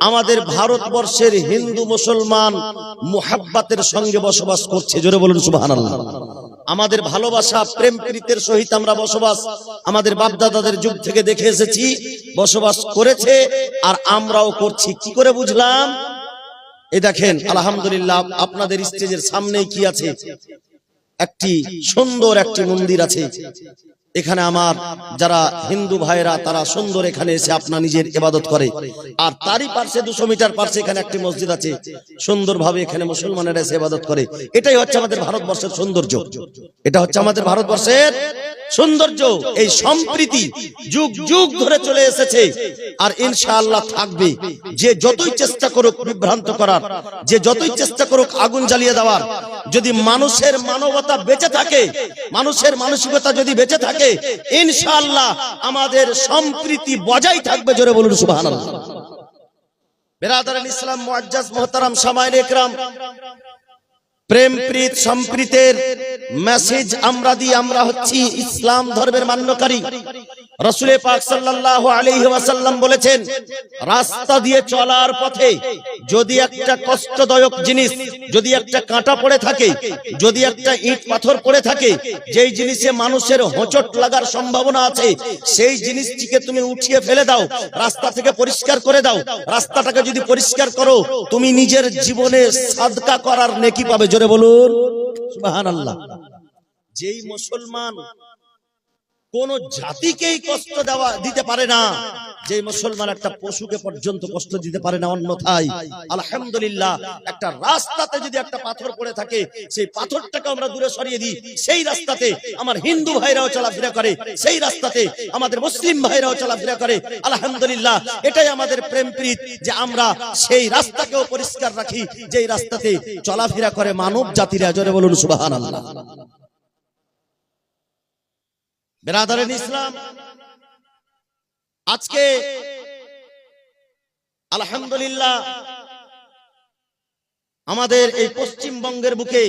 আমাদের ভারতবর্ষের হিন্দু মুসলমান মুহাব্বাতের সঙ্গে বসবাস করছে। জোরে বলুন, সুবহানাল্লাহ। আমাদের ভালোবাসা, প্রেম প্রীতের সহিত আমরা বসবাস, আমাদের বাপদাদাদের যুগ থেকে দেখে এসেছি, বসবাস করেছে, আর আমরাও করছি। কি করে বুঝলাম? এ দেখেন, আলহামদুলিল্লাহ, আপনাদের স্টেজের সামনেই কি আছে? একটি সুন্দর একটি মন্দির আছে। এখানে আমার যারা হিন্দু ভাইরা তারা সুন্দর এখানে এসে আপনার নিজের ইবাদত করে। আর তারই পার্শ্বে দুশো মিটার পার্শ্বে এখানে একটি মসজিদ আছে। সুন্দরভাবে এখানে মুসলমানেরা এসে ইবাদত করে। এটাই হচ্ছে আমাদের ভারতবর্ষের সৌন্দর্য। এটা হচ্ছে আমাদের ভারতবর্ষের সৌন্দর্য। এই সম্প্রীতি যুগ যুগ ধরে চলে এসেছে। আর ইনশাআল্লাহ থাকবে। যে যতই চেষ্টা করুক বিভ্রান্ত করার, যে যতই চেষ্টা করুক আগুন জ্বালিয়ে দেওয়ার, যদি মানুষের মানবতা বেঁচে থাকে, মানুষের মানসিকতা যদি বেঁচে থাকে ইনশাআল্লাহ আমাদের সম্প্রীতি বজায় থাকবে, জোরে বলুন, সুবহানাল্লাহ। বেরাদারান ইসলাম, মুআজ্জাজ, মোহতারাম সামাইন একরাম, প্রেম, প্রীত, সম্প্রীতের মেসেজ আমরা দিই, আমরা হচ্ছি ইসলাম ধর্মের মান্যকারী। রসুলে পাক সাল্লাল্লাহু আলাইহি ওয়াসাল্লাম বলেছেন, রাস্তা দিয়ে চলার পথে যদি একটা কষ্টদায়ক জিনিস, যদি একটা কাঁটা পড়ে থাকে, যদি একটা ইট পাথর পড়ে থাকে, যেই জিনিসে মানুষের হোঁচট লাগার সম্ভাবনা আছে, সেই জিনিসটিকে তুমি উঠিয়ে ফেলে দাও, রাস্তা থেকে পরিষ্কার করে দাও, রাস্তাটাকে যদি পরিষ্কার করো, তুমি নিজের জীবনে সাদকা করার নেকি পাবে। জোরে বলুন, সুবহানাল্লাহ। যেই মুসলমান কোন জাতিকেই কষ্ট দেওয়া, দিতে পারে না। যে মুসলমান একটা পশুকে পর্যন্ত কষ্ট দিতে পারে না, অন্যথায়। আলহামদুলিল্লাহ, একটা রাস্তাতে যদি একটা পাথর পড়ে থাকে, সেই পাথরটাকে আমরা দূরে সরিয়ে দিই। সেই রাস্তাতে আমার হিন্দু ভাইরাও চলাফেরা করে, সেই রাস্তাতে আমাদের মুসলিম ভাইরাও চলাফেরা করে। আলহামদুলিল্লাহ, এটাই আমাদের প্রেম প্রীত, যে আমরা সেই রাস্তাকেও পরিষ্কার রাখি, যেই রাস্তাতে চলাফেরা করে মানব জাতিরা। জোরে বলুন, সুবহানাল্লাহ। বেরাদারেন ইসলাম। আজকে আলহামদুলিল্লাহ আমাদের এই পশ্চিমবঙ্গের বুকে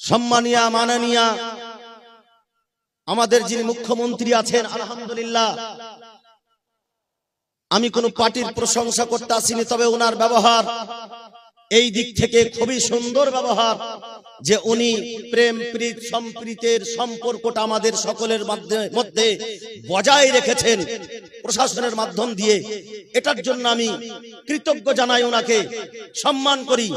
সম্মানিয়া, মাননীয়া আমাদের যিনি মুখ্যমন্ত্রী আছেন, আলহামদুলিল্লাহ। আমি কোন পার্টির প্রশংসা করতে আসিনি, তবে ওনার ব্যবহার এই দিক থেকে খুবই সুন্দর ব্যবহার যে উনি প্রেম প্রীত সম্প্রীতের সম্পর্কটা আমাদের সকলের মধ্যে বজায় রেখেছেন প্রশাসনের মাধ্যম দিয়ে। এটার জন্য আমি কৃতজ্ঞ জানাই ওনাকে। সম্মান করি।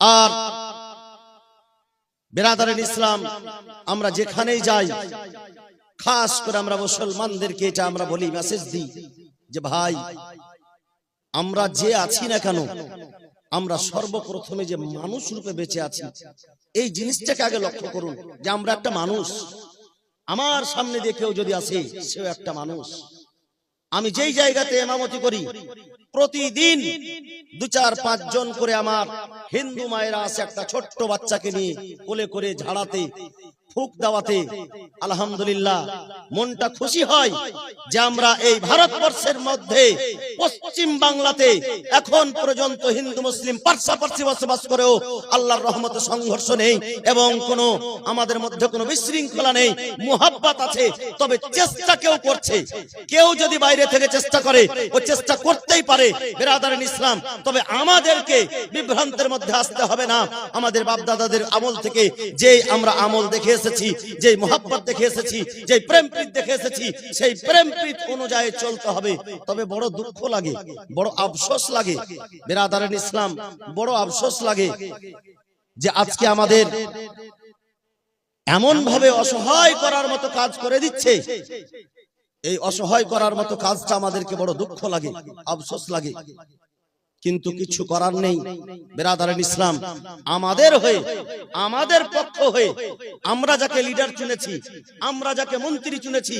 আর বেরাদারেন ইসলাম আমরা যেখানেই যাই খাস করে আমরা মুসলমানদেরকে এটা আমরা বলি মেসেজ দিই যে ভাই আমরা যে আছি না কেন আমরা সর্বপ্রথমে যে মানুষ রূপে বেঁচে আছি এই জিনিসটাকে আগে লক্ষ্য করুন যে আমরা একটা মানুষ। আমার সামনে দিয়ে কেউ যদি আসে সেও একটা মানুষ। আমি যেই জায়গাতে এমামতি করি প্রতিদিন দু চার পাঁচ জন করে আমার হিন্দু মায়েরা আছে একটা ছোট্ট বাচ্চাকে নিয়ে কোলে করে ঝাড়াতে। ফুক দেওয়াতে। আলহামদুলিল্লাহ, মনটা খুশি হয় যে আমরা এই ভারতবর্ষের মধ্যে পশ্চিম বাংলাতে এখন পর্যন্ত হিন্দু, মুসলিম পার্শ্বাপার্শ্বে বসবাস করেও আল্লাহর রহমতে সংঘর্ষ নেই এবং কোনো আমাদের মধ্যে কোনো বিশৃঙ্খলা নেই, মুহাব্বাত আছে। তবে চেষ্টা কেউ করছে। কেউ যদি বাইরে থেকে চেষ্টা করে, ও চেষ্টা করতেই পারে বেরাদারেন ইসলাম। তবে আমাদেরকে বিভ্রান্তের মধ্যে আসতে হবে না। আমাদের বাপদাদাদের আমল থেকে যে আমরা আমল দেখে এসেছি যে মোহাব্বত দেখে এসেছি যে প্রেম প্রীত দেখে এসেছি, সেই প্রেম প্রীত অনুযায়ী চলতে হবে। তবে বড় দুঃখ লাগে, বড় আফসোস লাগে। বেরাদারেন ইসলাম, বড় আফসোস লাগে যে আজকে আমাদের এমন ভাবে অসহায় করার মতো কাজ করে দিচ্ছে। এই অসহায় করার মতো কাজটা আমাদেরকে বড় দুঃখ লাগে, আফসোস লাগে। কিন্তু কিছু করার নেই। বেরাদারেন ইসলাম আমাদের হয়ে আমাদের পক্ষ হয়ে আমরা যাকে লিডার চুনেছি আমরা যাকে মন্ত্রী চুনেছি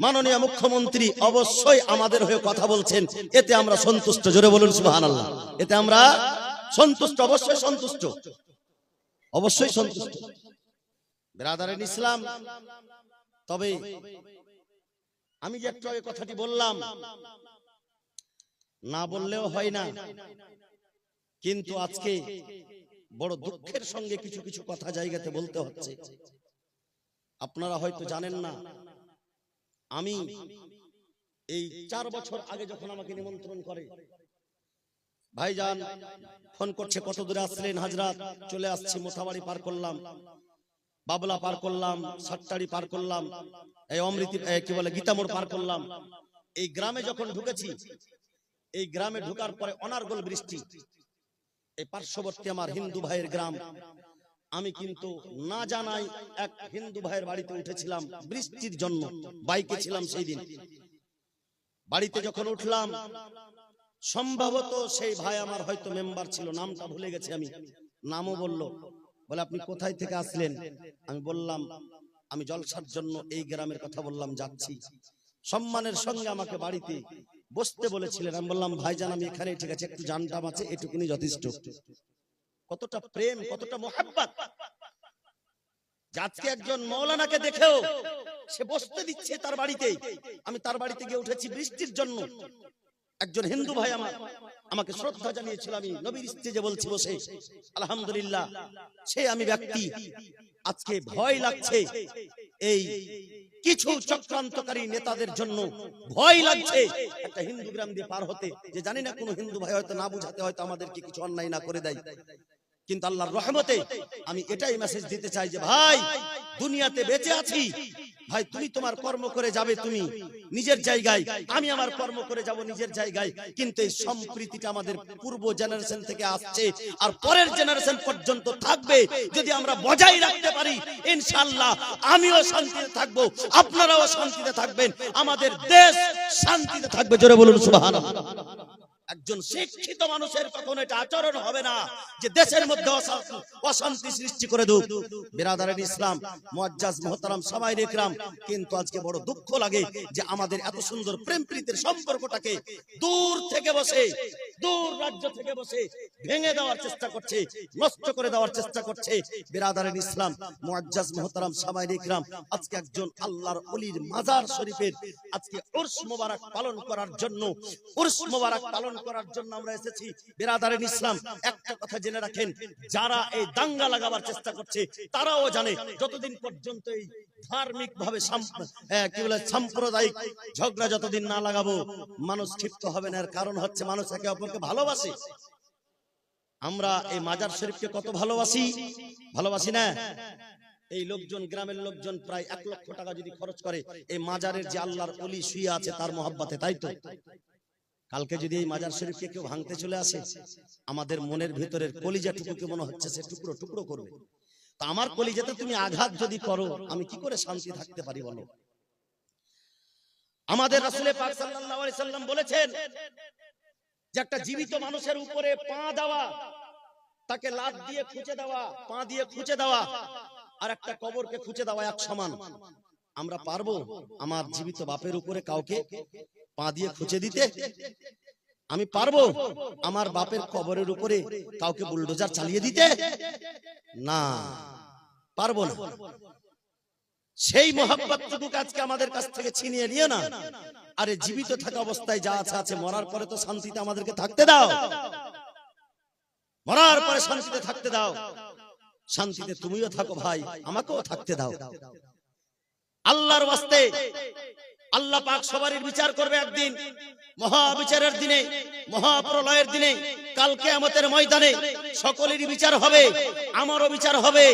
মাননীয় মুখ্যমন্ত্রী অবশ্যই আমাদের হয়ে কথা বলছেন। এতে আমরা সন্তুষ্ট জোরে বলুন সুবহানাল্লাহ। এতে আমরা সন্তুষ্ট অবশ্যই সন্তুষ্ট। অবশ্যই সন্তুষ্ট। বেরাদারেন ইসলাম তবে আমি যে একটু কথাটি বললাম না বললেও হয় না। কিন্তু আজকে বড় দুঃখের সঙ্গে কিছু কিছু কথা জায়গাতে বলতে হচ্ছে। আপনারা হয়তো জানেন না। আমি এই চার বছর আগে যখন আমাকে নিমন্ত্রণ করে ভাইজান ফোন করছে কত দূরে আসলেন হাজরাত? চলে আসছি মোথাবাড়ি পার করলাম বাবলা পার করলাম সাতটাড়ি পার করলাম এই অমৃতি কি বলে গীতামোড় পার করলাম। এই গ্রামে যখন ঢুকেছি এই গ্রামে ঢুকার পরে অনার্গল বৃষ্টি। এই পার্শ্ববর্তী আমার হিন্দু ভাইয়ের গ্রাম। আমি কিন্তু না জানাই এক হিন্দু ভাইয়ের বাড়িতে উঠেছিলাম বৃষ্টির জন্য। বাইকে ছিলাম সেই দিন। বাড়িতে যখন উঠলাম সম্ভবত সেই ভাই আমার হয়তো মেম্বার ছিল। নামটা ভুলে গেছি আমি। নামও বলল। বলে আপনি কোথায় থেকে আসলেন? আমি বললাম আমি জলসার জন্য এই গ্রামের কথা বললাম যাচ্ছি। সম্মানের সঙ্গে আমাকে বাড়িতে বসতে বলেছিলেন। আমি বললাম ভাইজান আমি এখানে ঠিক আছে একটু জানটাম আছে এটুকুনি যথেষ্ট। কতটা প্রেম কতটা মোহাব্বত। আজকে একজন মৌলানাকে দেখেও সে বসতে দিচ্ছে তার বাড়িতে আমি তার বাড়িতে গিয়ে উঠেছি বৃষ্টির জন্য। একজন হিন্দু ভাই আমার আমাকে শ্রদ্ধা জানিয়েছিল আমি নবীর স্ত্রী বলছি বসে। আলহামদুলিল্লাহ সে আমি ব্যক্তি। আজকে ভয় লাগছে। এই কিছু চক্রান্তকারী নেতাদের জন্য ভয় লাগছে। একটা হিন্দু গ্রাম দিয়ে পার হতে, যে জানি না কোনো হিন্দু ভাই হয়তো না বুঝাতে, হয়তো আমাদেরকে কিছু অন্যায় না করে দেয়। কিন্তু আল্লাহর রহমতে আমি এটাই মেসেজ দিতে চাই যে, ভাই, দুনিয়াতে বেঁচে আছি ভাই তুমি তোমার কর্ম করে যাবে তুমি। নিজের জায়গায়। আমি আমার কর্ম করে যাব নিজের জায়গায়। কিন্তু এই সম্প্রীতিটা আমাদের পূর্ব জেনারেশন থেকে আসছে। আর পরের জেনারেশন পর্যন্ত থাকবে। যদি আমরা বজায় রাখতে পারি ইনশাআল্লাহ আমিও শান্তিতে থাকব। আপনারাও শান্তিতে থাকবেন। আমাদের দেশ শান্তিতে থাকবে। জোরে বলুন। সুবহানাল্লাহ। একজন শিক্ষিত মানুষের কখনো এটা আচরণ হবে না যে দেশের মধ্যে অশান্তি- সৃষ্টি করে দুঃখ বিরাদারের ইসলাম মুআজ্জাজ মুহতারাম সবাই ইকরাম, কিন্তু আজকে বড় দুঃখ লাগে যে আমাদের এত সুন্দর প্রেম প্রীতির সম্পর্কটাকে দূর থেকে বসে, দূর রাজ্য থেকে বসে ভেঙে দেওয়ার চেষ্টা করছে, নষ্ট করে দেওয়ার চেষ্টা করছে বিরাদারের ইসলাম মুআজ্জাজ মুহতারাম সবাই ইকরাম। আজকে একজন আল্লাহর অলির মাজার শরীফের আজকে উর্স মোবারক পালন করার জন্য, উর্স মোবারক পালন করার জন্য আমরা এসেছি। বিরাদারের ইসলাম, একটা কথা জেনে রাখেন, যারা এই দাঙ্গা লাগাবার চেষ্টা করছে, তারাও জানে, যতদিন পর্যন্ত এই ধার্মিক ভাবে কি বলে, সাম্প্রদায়িক ঝগড়া যতদিন না লাগাবো, মানুষ ক্ষিপ্ত হবে না। এর কারণ হচ্ছে মানুষ একে অপরকে ভালোবাসে। আমরা এই মাজার শরীফকে কত ভালোবাসি? ভালোবাসি না? এই লোকজন, গ্রামের লোকজন প্রায় এক লক্ষ টাকা যদি খরচ করে, এই মাজারের যে আল্লাহর অলি শুয়ে আছে, তার মহাব্বাতে, তাই তো? কালকে যদি এই মাজার শরীফকে কেউ ভাঙতে চলে আসে, আমাদের মনের ভিতরের কলিজা টুকুকে মনে হচ্ছে সে টুকরো টুকরো করবে। তা আমার কলিজাতে তুমি আঘাত যদি করো, আমি কি করে শান্তি থাকতে পারি বলো? আমাদের রাসূলে পাক সাল্লাল্লাহু আলাইহি সাল্লাম বলেছেন যে একটা জীবিত মানুষের উপরে পা দেওয়া, তাকে লাত দিয়ে খুঁচে দেওয়া, পা দিয়ে খুঁচে দেওয়া আর একটা কবরকে খুঁচে দেওয়া এক সমান। আমরা পারব আমার জীবিত বাপের উপরে কাউকে পা দিয়ে খুঁচে দিতে? আমি পারব? আমার বাপের কবরের উপরে কাউকে বুলডোজার চালিয়ে দিতে? না। পারব না। সেই মোহাব্বতটুকু আজকে আমাদের কাছ থেকে ছিনিয়ে নিয়ে না। আরে জীবিত থাকা অবস্থায় যা আছে আছে মরার পরে তো শান্তিতে আমাদেরকে থাকতে দাও। মরার পরে শান্তিতে থাকতে দাও। শান্তিতে তুমিও থাকো ভাই আমাকেও থাকতে দাও। আল্লাহর ওয়াস্তে আল্লাহ পাক সবারই বিচার করবে একদিন, মহাবিচারের দিনে, মহাপ্রলয়ের দিনে কালকে আমাদের ময়দানে সকলেরই বিচার হবে। আমারও বিচার হবে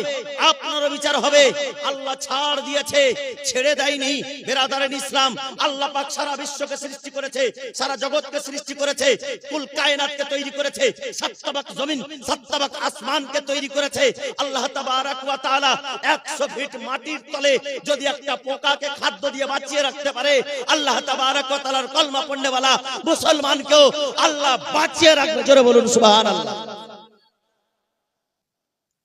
আপনারও বিচার হবে। আল্লাহ ছাড় দিয়েছে, ছেড়ে দেয়নি বেরাদারেন ইসলাম। আল্লাহ পাক সারা বিশ্বকে সৃষ্টি করেছে, সারা জগৎকে সৃষ্টি করেছে, কুল কায়নাতকে তৈরি করেছে সাতটাবাক জমিন সাতটাবাক আসমানকে তৈরি করেছে। আল্লাহ তাবারাক ওয়া তাআলা 100 ফিট মাটির তলে যদি একটা পোকাকে খাদ্য দিয়ে বাঁচিয়ে রাখতে পারে, আল্লাহ তাবারাক ওয়া তাআলার কলমা পড়নেওয়ালা মুসলমানকেও আল্লাহ বাঁচিয়ে রাখবে। জোরে বলুন, সুবহানাল্লাহ।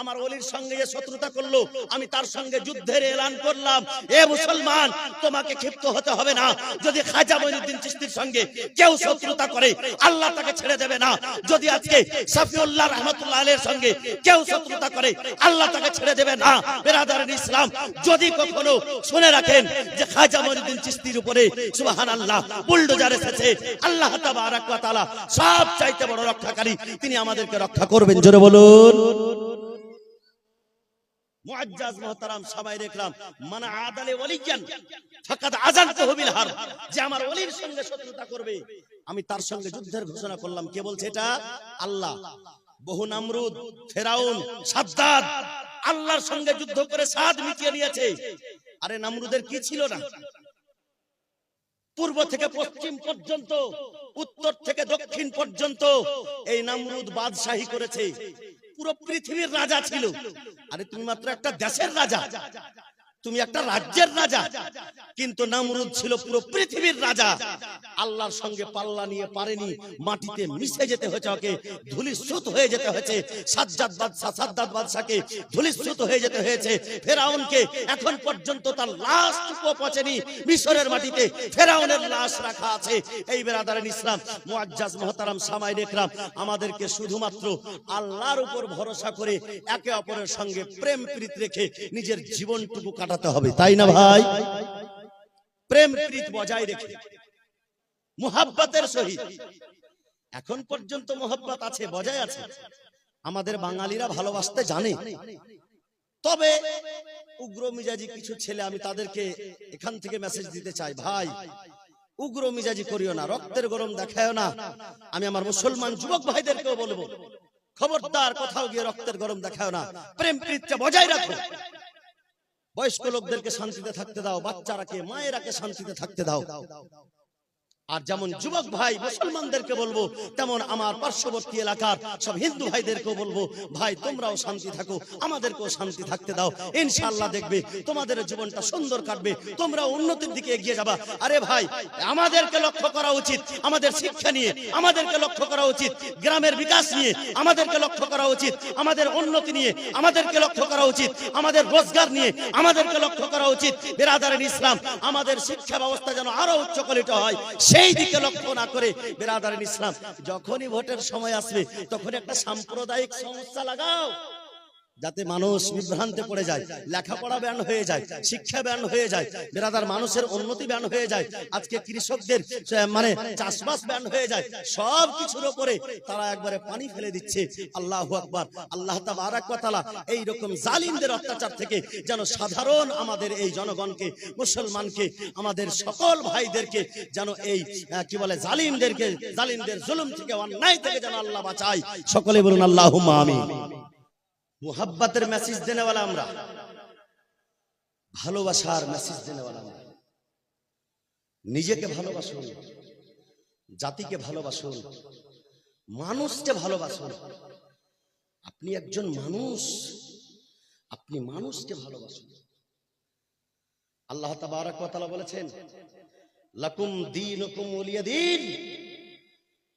আমার অলির সঙ্গে যে শত্রুতা করল, আমি তার সঙ্গে যুদ্ধের এলান করলাম। এ মুসলমান, তোমাকে ক্ষিপ্ত হতে হবে না। যদি খাজা মঈনুদ্দিন চিশতির সঙ্গে কেউ শত্রুতা করে, আল্লাহ তাকে ছেড়ে দেবে না। যদি আজকে সাফিউল্লাহ রহমতুল্লাহ আলের সঙ্গে কেউ শত্রুতা করে, আল্লাহ তাকে ছেড়ে দেবে না। বেরাদারের ইসলাম, যদি কখনো শুনে রাখেন যে খাজা মঈনুদ্দিন চিস্তির উপরে সুবহানাল্লাহ বুলডোজার এসেছে, আল্লাহ তাবারাক ওয়া সব চাইতে বড় রক্ষাকারী, তিনি আমাদেরকে রক্ষা করবেন। জোরে বলুন। মুআজ্জাজ মুহতারাম সবাই দেখলাম মানা আদালে ওয়ালিয়ান ফাকাদ আযানতুহু বিল হার। যে আমার ওলির সঙ্গে শত্রুতা করবে। আমি তার সঙ্গে যুদ্ধের ঘোষণা করলাম। কে বলছে এটা? আল্লাহ। বহু নামরুদ ফেরাউন সাদ্দাদ আল্লাহর সঙ্গে যুদ্ধ করে সাদ মিটিয়ে নিয়েছে। আরে নামরুদের কি ছিল না? পূর্ব থেকে পশ্চিম পর্যন্ত উত্তর থেকে দক্ষিণ পর্যন্ত এই নামরুদ বাদশাহী করেছে। পুরো পৃথিবীর রাজা ছিল। আরে তুমি মাত্র একটা দেশের রাজা। তুমি একটা রাজ্যের রাজা। কিন্তু নামরুদ ছিল পুরো পৃথিবীর রাজা। আল্লাহর সঙ্গে পাল্লা নিয়ে পারেনি, মাটিতে মিশে যেতে হয়েছে ওকে, ধুলিস্রুত হয়ে যেতে হয়েছে। সাজ্জাদ বাদশাহ সাদ্দাদ বাদশাকে ধুলিস্রুত হয়ে যেতে হয়েছে। ফেরাউনকে এখন পর্যন্ত তার লাশ পচেনি, মিশরের মাটিতে ফেরাউনের লাশ রাখা আছে। এই বেরাদারেন ইসলাম, মুআজ্জাজ, মুহতারাম সামাই দেখলাম আমাদেরকে শুধুমাত্র আল্লাহর উপর ভরসা করে একে অপরের সঙ্গে প্রেম প্রীত রেখে নিজের জীবনটুকু কাটাতে হবে, তাই না ভাই? প্রেম প্রীত বজায় রেখে, মুহাব্বতের সহিত। এখন পর্যন্ত মোহাব্বত আছে, বজায় আছে। আমাদের বাঙালিরা ভালোবাসতে জানে। তবে উগ্র মিজাজি কিছু ছেলে আমি তাদেরকে এখান থেকে মেসেজ দিতে চাই, ভাই, উগ্র মিজাজি করিও না, রক্তের গরম দেখায়ও না। আমি আমার মুসলমান যুবক ভাইদেরকেও বলব, খবরদার কোথাও গিয়ে রক্তের গরম দেখায় না। প্রেম প্রীতটা বজায় রাখো। বয়স্ক লোকদেরকে শান্তিতে থাকতে দাও বাচ্চারাকে মায়েরাকে শান্তিতে থাকতে দাও। আর যেমন যুবক ভাই মুসলমানদেরকে বলব তেমন আমার পার্শ্ববর্তী এলাকার সব হিন্দু ভাইদেরকেও বলব ভাই তোমরাও শান্তি থাকো আমাদেরকেও শান্তি থাকতে দাও ইনশাআল্লাহ দেখবে তোমাদের জীবনটা সুন্দর কাটবে তোমরা উন্নতির দিকে এগিয়ে যাবা আরে ভাই আমাদেরকে লক্ষ্য করা উচিত আমাদের শিক্ষা নিয়ে আমাদেরকে লক্ষ্য করা উচিত গ্রামের বিকাশ নিয়ে আমাদেরকে লক্ষ্য করা উচিত আমাদের উন্নতি নিয়ে আমাদেরকে লক্ষ্য করা উচিত আমাদের রোজগার নিয়ে আমাদেরকে লক্ষ্য করা উচিত বেরাদারের ইসলাম আমাদের শিক্ষা ব্যবস্থা যেন আরও উচ্চ উচ্চকলিত হয় সেই দিকে লক্ষ্য না করে বেরাদার ইসলাম, যখনই ভোটের সময় আসবে তখন একটা সাম্প্রদায়িক সমস্যা লাগাও। যাতে মানুষ বিভ্রান্তে পড়ে যায়, লেখাপড়া ব্যান হয়ে যায়, শিক্ষা ব্যান হয়ে যায়, বেরাদার মানুষের উন্নতি ব্যান হয়ে যায়, আজকে কৃষকদের মানে চাষবাস ব্যান হয়ে যায়, সব কিছুর উপরে তারা একবারে পানি ফেলে দিচ্ছে। আল্লাহ আকবার, আল্লাহ তালা এই রকম জালিমদের অত্যাচার থেকে যেন সাধারণ আমাদের এই জনগণকে, মুসলমানকে, আমাদের সকল ভাইদেরকে যেন এই কি বলে, জালিমদেরকে, জালিমদের জুলুম থেকে অন্যায় থেকে যেন আল্লাহ বাঁচায়। সকলে বলুন আল্লাহ আমি মুহাব্বাতের মেসেজ দেনেওয়ালা আমরা। ভালোবাসার মেসেজ দেনেওয়ালা আমরা। নিজেকে ভালোবাসুন, জাতিকে ভালোবাসুন, মানুষকে ভালোবাসুন। আপনি একজন মানুষ, আপনি মানুষকে ভালোবাসুন। আল্লাহ তাবারাক তাআলা বলেছেন, লাকুম দীনুকুম ওলিয়া দিন।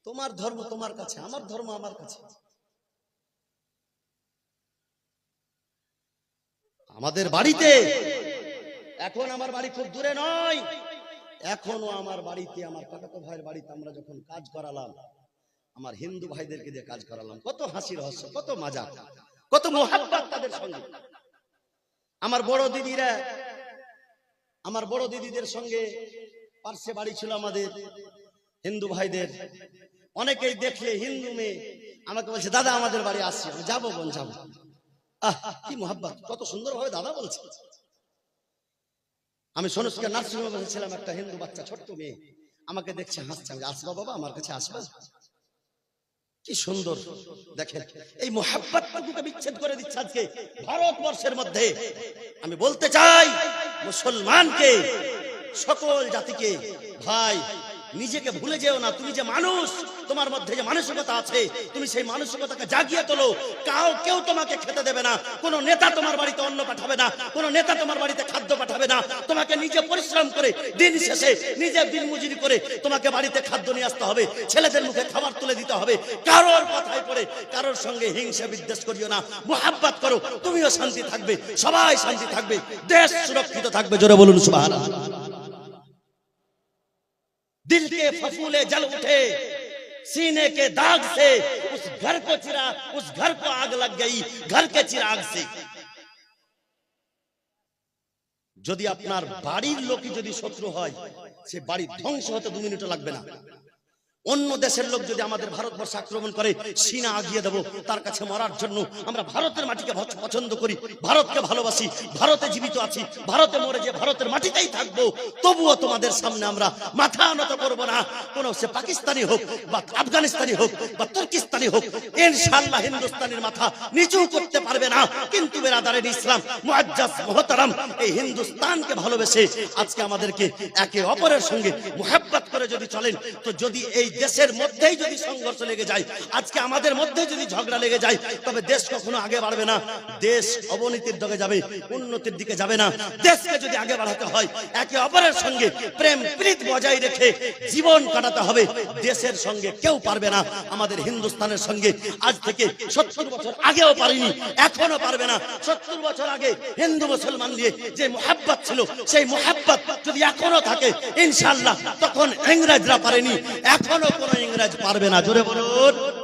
তোমার ধর্ম তোমার কাছে, আমার ধর্ম আমার কাছে। আমাদের বাড়িতে। এখন আমার বাড়ি খুব দূরে নয়। এখনও আমার বাড়িতে, আমার কাকাতো ভাইয়ের বাড়িতে আমরা যখন কাজ করালাম, আমার হিন্দু ভাইদেরকে দিয়ে কাজ করালাম, কত হাসি রহস্য, কত মজা, কত মোহাব্বত তাদের সঙ্গে। আমার বড় দিদিরা, আমার বড় দিদিদের সঙ্গে পার্শ্বে বাড়ি ছিল আমাদের হিন্দু ভাইদের। অনেকেই দেখলে হিন্দু মেয়ে আমাকে বলছে, দাদা, আমাদের বাড়ি আসছে যাব বোন যাব? আহ, কি মোহাব্বত? কত সুন্দর ভাবে দাদা বলছে। আমি সোনস্কে নার্সিংহোমে বসেছিলাম একটা হিন্দু বাচ্চা, ছোট্ট মেয়ে। আমাকে দেখছে, হাসছে। আমি আসবা বাবা, আমার কাছে আসবা? কি সুন্দর। দেখেন, এই মোহাব্বতটুকুকে বিচ্ছেদ করে দিচ্ছে আজকে ভারতবর্ষের মধ্যে। আমি বলতে চাই, মুসলমানকে, সকল জাতিকে, ভাই নিজেকে ভুলে যেও না, তুমি যে মানুষ, তোমার মধ্যে যে মানসিকতা আছে, তুমি সেই মানসিকতাকে জাগিয়ে তোলো। কাউ, কেউ তোমাকে খেতে দেবে না, কোন নেতা তোমার বাড়িতে অন্ন পাঠাবে না, কোন নেতা তোমার বাড়িতে খাদ্য পাঠাবে না, তোমাকে নিজে পরিশ্রম করে, দিন শেষে নিজে দিন মজুরি করে তোমাকে বাড়িতে খাদ্য নিয়ে আসতে হবে, ছেলেদের মুখে খাবার তুলে দিতে হবে, কারোর কথায় পড়ে, কারোর সঙ্গে হিংসা বিদ্বেষ করিও না, মোহাব্বত করো, তুমিও শান্তি থাকবে, সবাই শান্তি থাকবে, দেশ সুরক্ষিত থাকবে, জোরে বলুন সুবহানাল্লাহ। दिल के फफूले जल उठे सीने के दाग से उस घर को चिरा उस घर को आग लग गई घर के चिराग से যদি আপনার বাড়ির লোকই যদি শত্রু হয় সে বাড়ি ধ্বংস হতে দু মিনিটও লাগবে না অন্য দেশের লোক যদি আমাদের ভারতবর্ষ আক্রমণ করে, সিনা আগিয়ে দেব। তার কাছে মরার জন্য আমরা ভারতের মাটিকে পছন্দ করি। ভারতকে ভালোবাসি। ভারতে জীবিত আছি। ভারতে মরে যে ভারতের মাটিতেই থাকব, তবুও তোমাদের সামনে আমরা মাথা নত করব না। কোন সে পাকিস্তানি হোক বা আফগানিস্তানি হোক বা তুর্কিস্তানি হোক, ইনশাআল্লাহ হিন্দুস্তানের মাথা নিচু করতে পারবে না। কিন্তু বেরাদারের ইসলাম, মুআজ্জাজ মুহতারাম, এই হিন্দুস্তানকে ভালোবেসে আজকে আমাদেরকে একে অপরের সঙ্গে মুহাব্বত করে যদি চলেন, তো যদি এই দেশের মধ্যেই যদি সংঘর্ষ লেগে যায়, আজকে আমাদের মধ্যে যদি ঝগড়া লেগে যায়, তবে দেশ কখনো আগে বাড়বে না। দেশ অবনতির দিকে যাবে, উন্নতির দিকে যাবে না। দেশকে যদি আগে বাড়াতে হয়, একে অপরের সঙ্গে প্রেম প্রীত বজায় রেখে জীবন কাটাতে হবে। দেশের সঙ্গে কেউ পারবে না। আমাদের হিন্দুস্তানের সঙ্গে আজ থেকে সত্তর বছর আগেও পারিনি, এখনও পারবে না। সত্তর বছর আগে হিন্দু মুসলমান নিয়ে যে মোহাব্বত ছিল, সেই মোহাব্বত যদি এখনও থাকে ইনশাল্লাহ তখন ইংরেজরা পারেনি। এখনও কোনো ইংরেজ পারবে না। জোরে বলুন।